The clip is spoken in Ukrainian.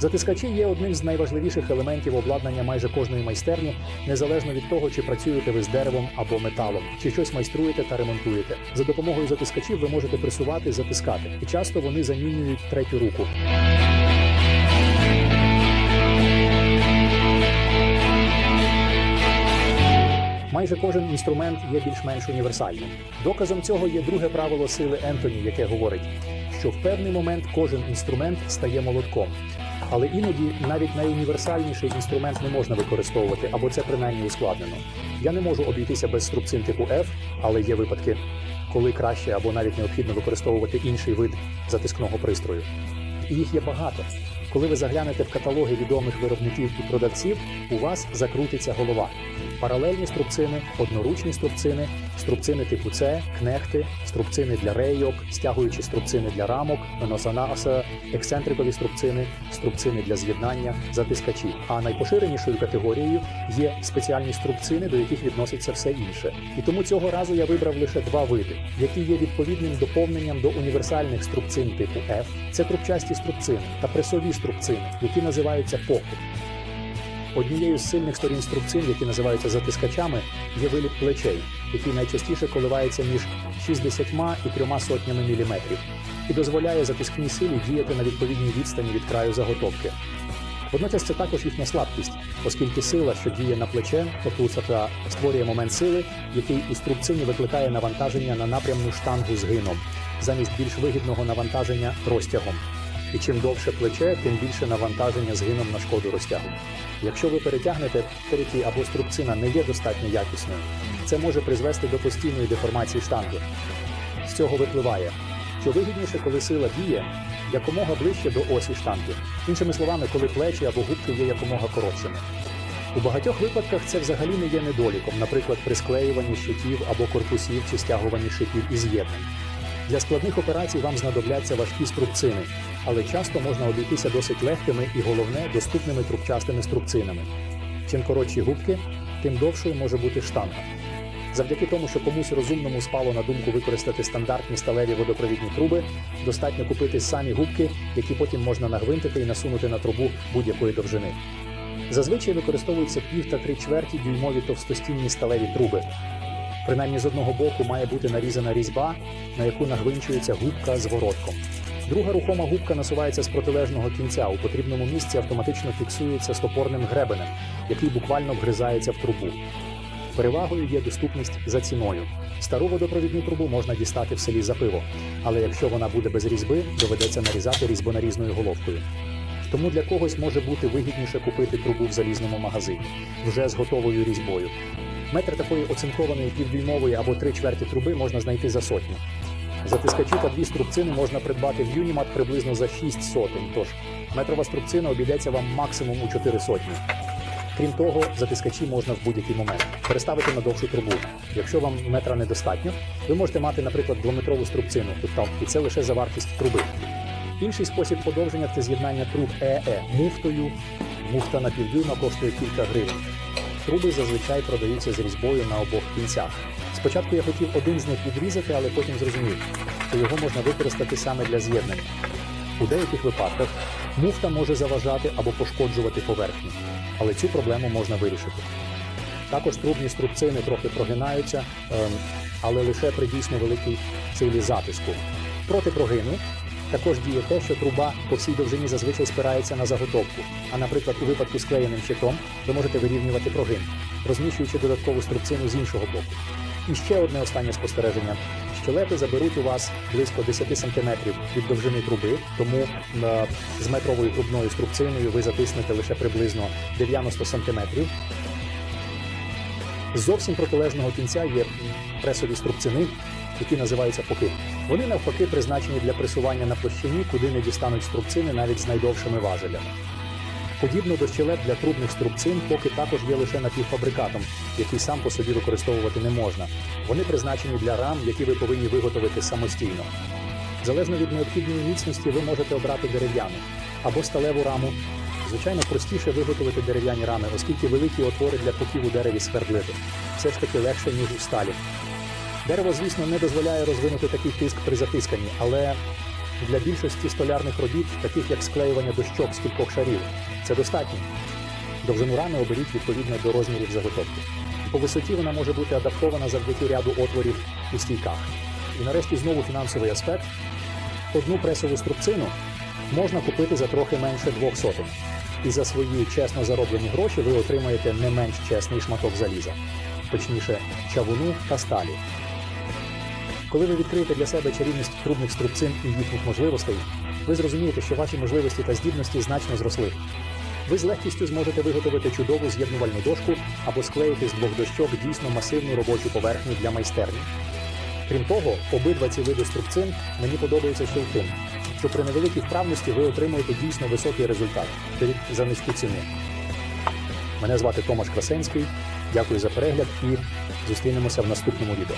Затискачі є одним з найважливіших елементів обладнання майже кожної майстерні, незалежно від того, чи працюєте ви з деревом або металом, чи щось майструєте та ремонтуєте. За допомогою затискачів ви можете пресувати, затискати, і часто вони замінюють третю руку. Майже кожен інструмент є більш-менш універсальним. Доказом цього є друге правило сили Ентоні, яке говорить, що в певний момент кожен інструмент стає молотком. Але іноді навіть найуніверсальніший інструмент не можна використовувати, або це принаймні ускладнено. Я не можу обійтися без струбцин типу F, але є випадки, коли краще або навіть необхідно використовувати інший вид затискного пристрою. І їх є багато. Коли ви заглянете в каталоги відомих виробників і продавців, у вас закрутиться голова. Паралельні струбцини, одноручні струбцини, струбцини типу С, кнехти, струбцини для рейок, стягуючі струбцини для рамок, носанаса, ексцентрикові струбцини, струбцини для з'єднання, затискачі. А найпоширенішою категорією є спеціальні струбцини, до яких відноситься все інше. І тому цього разу я вибрав лише два види, які є відповідним доповненням до універсальних струбцин типу F. Це трубчасті струбцини та пресові струбцини, які називаються поки. Однією з сильних сторін струбцин, які називаються затискачами, є виліт плечей, який найчастіше коливається між 60 і 3 сотнями міліметрів, і дозволяє затискній силі діяти на відповідній відстані від краю заготовки. Водночас це також їхня слабкість, оскільки сила, що діє на плече, отусата, створює момент сили, який у струбцині викликає навантаження на напрямну штангу згином, замість більш вигідного навантаження розтягом. І чим довше плече, тим більше навантаження згином на шкоду розтягу. Якщо ви перетягнете переті або струбцина не є достатньо якісною, це може призвести до постійної деформації штанги. З цього випливає, що вигідніше, коли сила діє якомога ближче до осі штанги. Іншими словами, коли плечі або губки є якомога коротшими. У багатьох випадках це взагалі не є недоліком, наприклад, при склеюванні щитів або корпусів чи стягуванні шипів і з'єднань. Для складних операцій вам знадобляться важкі струбцини, але часто можна обійтися досить легкими і головне доступними трубчастими струбцинами. Чим коротші губки, тим довшою може бути штанга. Завдяки тому, що комусь розумному спало на думку використати стандартні сталеві водопровідні труби, достатньо купити самі губки, які потім можна нагвинтити і насунути на трубу будь-якої довжини. Зазвичай використовуються пів та три чверті дюймові товстостінні сталеві труби. Принаймні з одного боку має бути нарізана різьба, на яку нагвинчується губка з воротком. Друга рухома губка насувається з протилежного кінця. У потрібному місці автоматично фіксується стопорним гребенем, який буквально вгризається в трубу. Перевагою є доступність за ціною. Стару водопровідну трубу можна дістати в селі за пиво, але якщо вона буде без різьби, доведеться нарізати різьбонарізною головкою. Тому для когось може бути вигідніше купити трубу в залізному магазині вже з готовою різьбою. Метр такої оцинкованої півдюймової або три чверті труби можна знайти за сотню. Затискачі та дві струбцини можна придбати в Юнімат приблизно за 6 сотень. Тож метрова струбцина обійдеться вам максимум у 4 сотні. Крім того, затискачі можна в будь-який момент переставити на довшу трубу. Якщо вам метра недостатньо, ви можете мати, наприклад, двометрову струбцину, тобто і це лише за вартість труби. Інший спосіб подовження це з'єднання труб ЕЕ муфтою. Муфта на півдюйма коштує кілька гривень. Труби зазвичай продаються з різьбою на обох кінцях. Спочатку я хотів один з них відрізати, але потім зрозумів, що його можна використати саме для з'єднання. У деяких випадках муфта може заважати або пошкоджувати поверхню, але цю проблему можна вирішити. Також трубні струбцини трохи прогинаються, ем, але лише при дійсно великій силі затиску. Проти прогину також діє те, що труба по всій довжині зазвичай спирається на заготовку. А наприклад, у випадку з клеєним щитом ви можете вирівнювати прогин, розміщуючи додаткову струбцину з іншого боку. І ще одне останнє спостереження: щелепи заберуть у вас близько 10 см від довжини труби, тому е, з метровою трубною струбциною ви затиснете лише приблизно 90 см. Зовсім протилежного кінця є пресові струбцини, які називаються поки. Вони навпаки призначені для пресування на площині, куди не дістануть струбцини навіть з найдовшими важелями. Подібно до щелеп для трубних струбцин, поки також є лише напівфабрикатом, який сам по собі використовувати не можна. Вони призначені для рам, які ви повинні виготовити самостійно. Залежно від необхідної міцності, ви можете обрати дерев'яну або сталеву раму. Звичайно, простіше виготовити дерев'яні рами, оскільки великі отвори для поків у дереві свердлити. Все ж таки легше, ніж у сталі. Дерево, звісно, не дозволяє розвинути такий тиск при затисканні, але Для більшості столярних робіт, таких як склеювання дощок з кількох шарів, це достатньо. Довжину рами оберіть відповідно до розмірів заготовки. По висоті вона може бути адаптована завдяки ряду отворів у стійках. І нарешті знову фінансовий аспект. Одну пресову струбцину можна купити за трохи менше двох сотень. І за свої чесно зароблені гроші ви отримаєте не менш чесний шматок заліза, точніше, чавуну та сталі. Коли ви відкриєте для себе чарівність трубних струбцин і їхніх можливостей, ви зрозумієте, що ваші можливості та здібності значно зросли. Ви з легкістю зможете виготовити чудову з'єднувальну дошку або склеїти з двох дощок дійсно масивну робочу поверхню для майстерні. Крім того, обидва ці види струбцин мені подобаються ще й тим, що при невеликій вправності ви отримуєте дійсно високий результат навіть за низьку ціну. Мене звати Томаш Красенський. Дякую за перегляд і зустрінемося в наступному відео.